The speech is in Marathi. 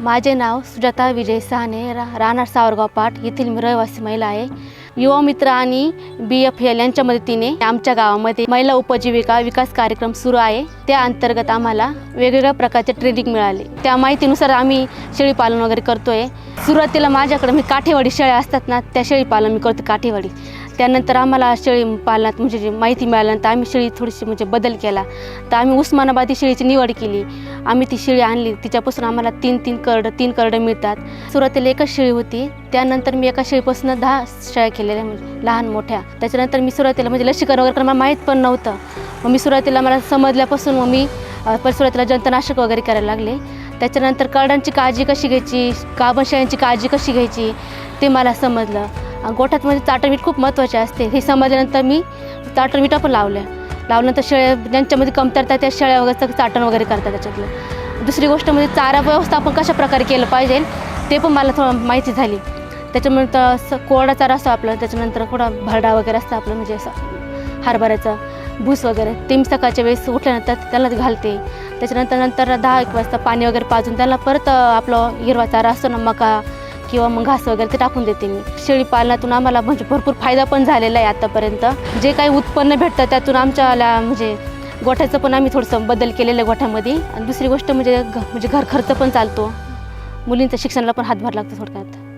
माझे नाव सुजाता विजय सहाने रा राहणार सावरगाव पाट येथील मी रहिवासी महिला आहे. युवा मित्र आणि बी एफ एल यांच्या मदतीने आमच्या गावामध्ये महिला उपजीविका विकास कार्यक्रम सुरू आहे. त्या अंतर्गत आम्हाला वेगवेगळ्या प्रकारचे ट्रेनिंग मिळाले. त्या माहितीनुसार आम्ही शेळीपालन वगैरे करतोय. सुरुवातीला माझ्याकडे मी काठेवाडी शेळ्या असतात ना त्या शेळीपालन मी करतो काठेवाडी. त्यानंतर आम्हाला शेळी पालनात म्हणजे जी माहिती मिळाल्यानंतर आम्ही शेळी थोडीशी म्हणजे बदल केला. तर आम्ही उस्मानाबादी शेळीची निवड केली. आम्ही ती शेळी आणली. तिच्यापासून आम्हाला तीन तीन करडं तीन करडं मिळतात. सुरुवातीला एकच शेळी होती. त्यानंतर मी एका शेळीपासून दहा शेळ्या केल्या. केलेल्या म्हणजे लहान मोठ्या. त्याच्यानंतर मी सुरुवातीला म्हणजे लसीकरण वगैरे मला माहीत पण नव्हतं. मग मी सुरुवातीला मला समजल्यापासून मग मी अ, सुरुवातीला जंतनाशक वगैरे करायला लागले. त्याच्यानंतर करडांची काळजी कशी घ्यायची गाभण काळजी कशी घ्यायची ते मला समजलं. गोठ्यात म्हणजे चाटणमीठ खूप महत्त्वाचे असते. हे समजल्यानंतर मी चाटणमिठा पण लावल्या. लावल्यानंतर शेळ्या ज्यांच्यामध्ये कमतरता त्या शेळ्या वगैरे चाटण वगैरे करतात त्याच्यातलं. दुसरी गोष्ट म्हणजे चारा व्यवस्थापन कशा प्रकारे केलं पाहिजे ते पण मला थोडं माहिती झाली. त्याच्यामुळे तर असं कोरडाचा चारा आपला त्याच्यानंतर कोडा भरडा वगैरे असतं आपलं म्हणजे असं हरभऱ्याचं भूस वगैरे. ते मी सकाळच्या वेळेस उठल्यानंतर त्यालाच घालते. त्याच्यानंतर नंतर दहा एक वाजता पाणी वगैरे पाजून त्याला परत आपलं हिरवा चारा असतो ना मका किंवा मग घास वगैरे ते टाकून देते मी. शेळी पालनातून आम्हाला म्हणजे भरपूर फायदा पण झालेला आहे आतापर्यंत. जे काही उत्पन्न भेटतं त्यातून आमच्याला म्हणजे गोठ्याचं पण आम्ही थोडंसं बदल केलेलं आहे गोठ्यामध्ये. आणि दुसरी गोष्ट म्हणजे घ म्हणजे घर खर्च पण चालतो. मुलींच्या शिक्षणाला पण हातभार लागतो थोडक्यात.